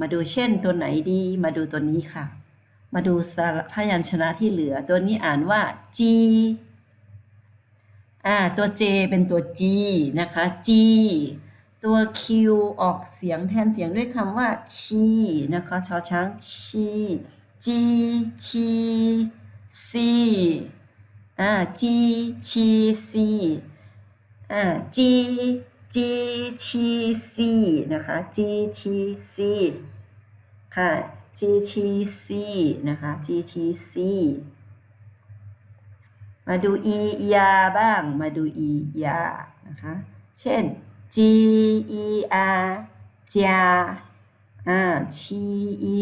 มาดูเช่นตัวไหนดี มาดูตัวนี้ค่ะ มาดูสระพยัญชนะที่เหลือ ตัวนี้อ่านว่า G อ่าตัว J เป็นตัว G นะคะ G ตัว Q ออกเสียงแทนเสียงด้วยคำว่า ชีนะคะชอช้างชี G ชี C อ่า G ชี C อ่า G G ชี C นะคะ G ชี C ค่ะ G ชี C นะคะ G ชี C มาดู e ยาบ้าง มาดู e ยานะคะ เช่น g e r จาอ่า c e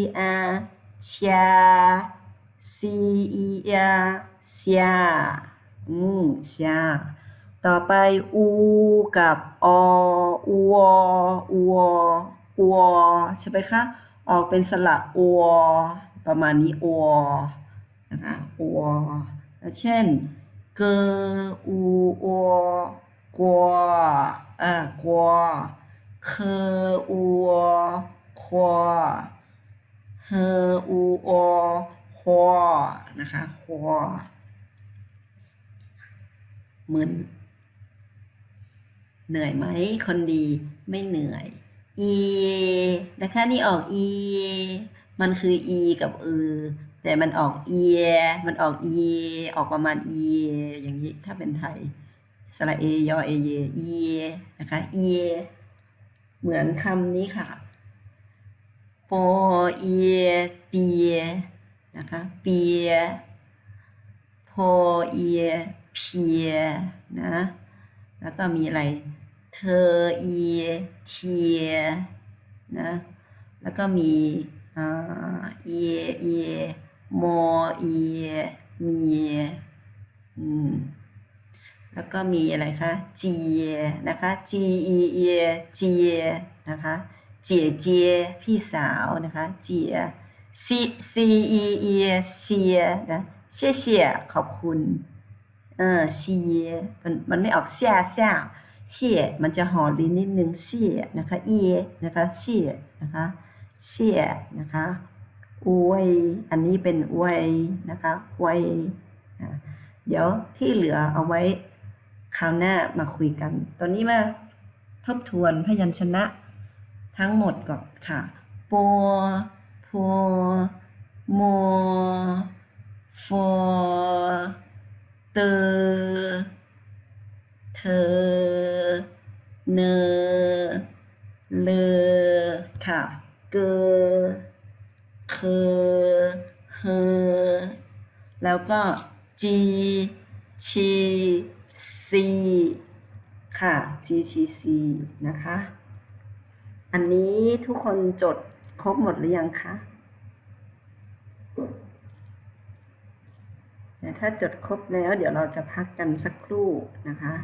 r ชา c e r ชาอืมชา ต่อไป u กับออูวอูวอูวใช่ไหมคะ ออกเป็นสระอวประมาณนี้อวนะคะอวเช่นเกออูอกัวอ่ากัวเคออูควอเฮออูอควอนะคะควอมึน เหนื่อยไหม คนดีไม่เหนื่อย e นะคะนี่ออก e มันคือ e กับอือแต่มันออกเอีย มันออกเอออกประมาณเออย่างนี้ ถ้าเป็นไทย สระเอยอเอเย เอนะคะ เอเหมือนคำนี้ค่ะปอเอเปีย นะคะ เปียพอเอเพีย นะ แล้วก็มีอะไร เธอเอเทียนะ แล้วก็มีอ่าเอเอมอเอมียอืมแล้วก็มีอะไรคะเจียนะคะ G E E เอเจียนะคะเจียเจียพี่สาวนะคะเจีย C C E E เชียนะเชี่ยเชี่ยขอบคุณ ออเชียมันมันไม่ออกเสียเสียเชี่ยมันจะห่อลิ้นนิดนึงเชี่ยนะคะเอนะคะเชี่ยนะคะเชี่ยนะคะอวยอันนี้เป็นอวยนะคะอวยเดี๋ยวที่เหลือเอาไว้คราวหน้ามาคุยกัน ตอนนี้มาทบทวนพยัญชนะทั้งหมดก่อนค่ะปอพอมฟอ เตอเธอ เนเลค่ะ เกเคเฮแล้วก็ G ชี C ค่ะ G ชี C นะคะ อันนี้ทุกคนจดครบหมดหรือยังคะแต่ ถ้าจดครบแล้ว เดี๋ยวเราจะพักกันสักครู่นะคะ